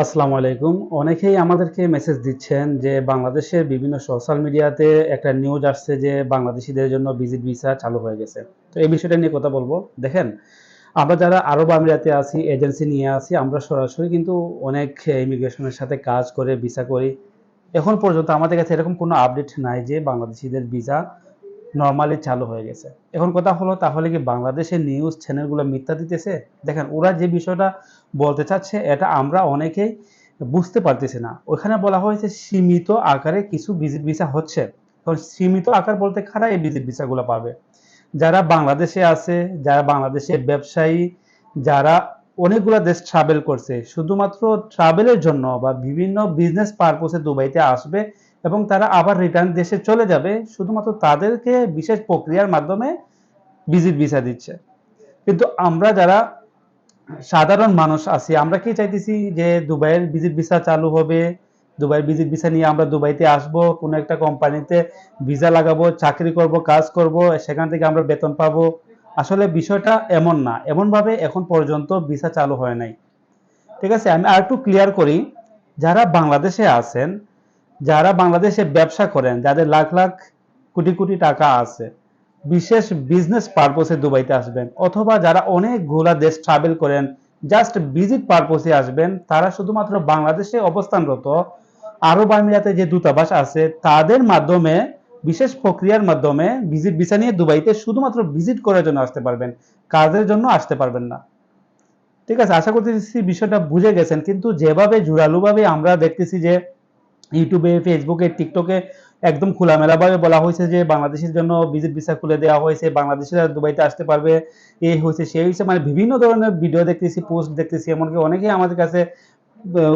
আসসালামু আলাইকুম। অনেকেই আমাদেরকে মেসেজ দিচ্ছেন যে বাংলাদেশের বিভিন্ন সোশ্যাল মিডিয়াতে একটা নিউজ আসছে যে বাংলাদেশিদের জন্য ভিজিট ভিসা চালু হয়ে গেছে। তো এই বিষয়টা নিয়ে কথা বলব। দেখেন, আমরা যারা আরব আমিরাতে আছি এজেন্সি নিয়ে আছি, আমরা সরাসরি কিন্তু অনেক ইমিগ্রেশনের সাথে কাজ করে ভিসা করি। এখন পর্যন্ত আমাদের কাছে এরকম কোনো আপডেট নাই যে বাংলাদেশিদের ভিসা নর্মালি চালু হয়ে গেছে। এখন কথা হলো, তাহলে কি বাংলাদেশের নিউজ চ্যানেলগুলো মিথ্যা দিতেছে? দেখেন, ওরা যে বিষয়টা বলতে চাচ্ছে, এটা আমরা অনেকেই বুঝতে পারতেছি না। ওখানে বলা হয়েছে, সীমিত আকারে কিছু ভিজিট ভিসা হচ্ছে। এখন সীমিত আকার বলতে কারা এই ভিজিট ভিসাগুলো পাবে? যারা বাংলাদেশে আছে, যারা বাংলাদেশের ব্যবসায়ী, যারা অনেকগুলো দেশ ট্রাভেল করছে, শুধুমাত্র ট্রাভেলের জন্য বা বিভিন্ন বিজনেস পারপোসে দুবাইতে আসবে এবং তারা আবার রিটার্ন দেশে চলে যাবে, শুধুমাত্র তাদেরকে বিশেষ প্রক্রিয়ার মাধ্যমে ভিজিট ভিসা দিচ্ছে। কিন্তু আমরা যারা সাধারণ মানুষ আছি, আমরা কি চাইতেছি যে দুবাইয়ের ভিজিট ভিসা চালু হবে? দুবাইয়ের ভিজিট ভিসা নিয়ে আমরা দুবাইতে আসব, কোনো একটা কোম্পানিতে ভিসা লাগাবো, চাকরি করব, কাজ করব, সেখান থেকে আমরা বেতন পাবো? আসলে বিষয়টা এমন না। এমনভাবে এখন পর্যন্ত ভিসা চালু হয় নাই। ঠিক আছে? আমি আর একটু ক্লিয়ার করি, যারা বাংলাদেশে আছেন যারা বাংলাদেশে ব্যবসা করেন, যাদের লাখ লাখ কোটি কোটি টাকা আছে, বিশেষ বিজনেস পারপোসে দুবাইতে আসবেন অথবা যারা অনেকগুলা দেশ ট্রাভেল করেন জাস্ট ভিজিট পারপোসে আসবেন, তারা শুধুমাত্র বাংলাদেশে অবস্থানরত আরব আমিরাতে যে দূতাবাস আছে, তাদের মাধ্যমে, বিশেষ প্রক্রিয়ার মাধ্যমে ভিজিট ভিসা নিয়ে দুবাইতে শুধুমাত্র ভিজিট করার জন্য আসতে পারবেন, কাজের জন্য আসতে পারবেন না। ঠিক আছে, আশা করতেছি বিষয়টা বুঝে গেছেন, কিন্তু যেভাবে জোরালোভাবে আমরা দেখতেছি যে ইউটিউবে ফেসবুকে টিকটকে একদম খোলামেলাভাবে বলা হয়েছে যে বাংলাদেশের জন্য ভিজিট ভিসা খুলে দেওয়া হয়েছে, বাংলাদেশিরা দুবাইতে আসতে পারবে এই হয়েছে, সেই হয়েছে মানে বিভিন্ন ধরনের ভিডিও দেখতেছি পোস্ট দেখতেছি, এমনকি অনেকেই আমাদের কাছে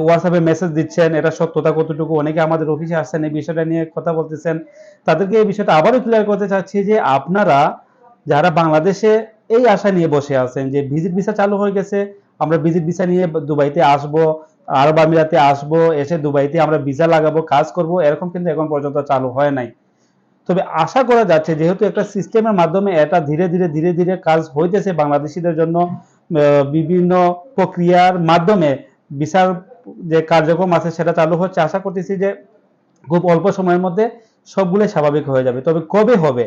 হোয়াটসঅ্যাপে মেসেজ দিচ্ছেন, এটা সত্যতা কতটুকু, অনেকে আমাদের অফিসে আসছেন, এই বিষয়টা নিয়ে কথা বলতেছেন। তাদেরকে এই বিষয়টা আবারও ক্লিয়ার করতে চাচ্ছি যে আপনারা যারা বাংলাদেশে এই আশা নিয়ে বসে আছেন যে ভিজিট ভিসা চালু হয়ে গেছে, আমরা ভিজিট ভিসা নিয়ে দুবাইতে আসব আরব আমিরাতে আসব, এসে দুবাইতে আমরা ভিসা লাগাবো, কাজ করব, এরকম কিন্তু এখন পর্যন্ত চালু হয় নাই। তবে আশা করা যাচ্ছে, যেহেতু একটা সিস্টেমের মাধ্যমে এটা ধীরে ধীরে ধীরে ধীরে কাজ হইতেছে বাংলাদেশিদের জন্য বিভিন্ন প্রক্রিয়ার মাধ্যমে বিচার যে কার্যক্রম আছে সেটা চালু হচ্ছে, আশা করতেছি যে খুব অল্প সময়ের মধ্যে সবগুলো স্বাভাবিক হয়ে যাবে। তবে কবে হবে?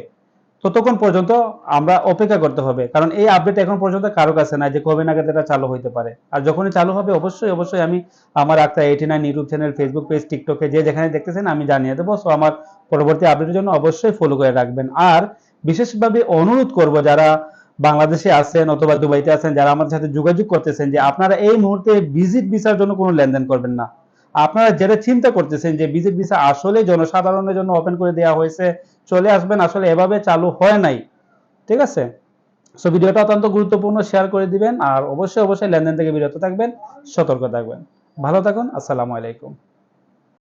ততক্ষণ পর্যন্ত আমরা অপেক্ষা করতে হবে। কারণ এই আপডেট এখন পর্যন্ত কারও কাছে নাই যে কবে নাগাদ এটা চালু হইতে পারে। আর যখনই চালু হবে, অবশ্যই অবশ্যই আমি আমার Akhtar eighty nine YouTube channel Facebook page টিকটকে যে যেখানে দেখতেছেন, আমি জানিয়ে দেবো। সো আমার পরবর্তী আপডেটের জন্য অবশ্যই ফলো করে রাখবেন। আর বিশেষভাবে অনুরোধ করব যারা বাংলাদেশে আছেন অথবা দুবাইতে আছেন, যারা আমাদের সাথে যোগাযোগ করতেছেন যে আপনারা এই মুহূর্তে ভিজিট ভিসার জন্য কোনো লেনদেন করবেন না। আপনারা যেটা চিন্তা করতেছেন যে বিজেপি ভিসা আসলে জনসাধারণের জন্য ওপেন করে দেওয়া হয়েছে, চলে আসবেন, আসলে এভাবে চালু হয় নাই। ঠিক আছে? সো ভিডিওটা অত্যন্ত গুরুত্বপূর্ণ শেয়ার করে দিবেন, আর অবশ্যই অবশ্যই লেনদেন থেকে বিরত থাকবেন, সতর্ক থাকবেন। ভালো থাকুন, আসসালামু আলাইকুম।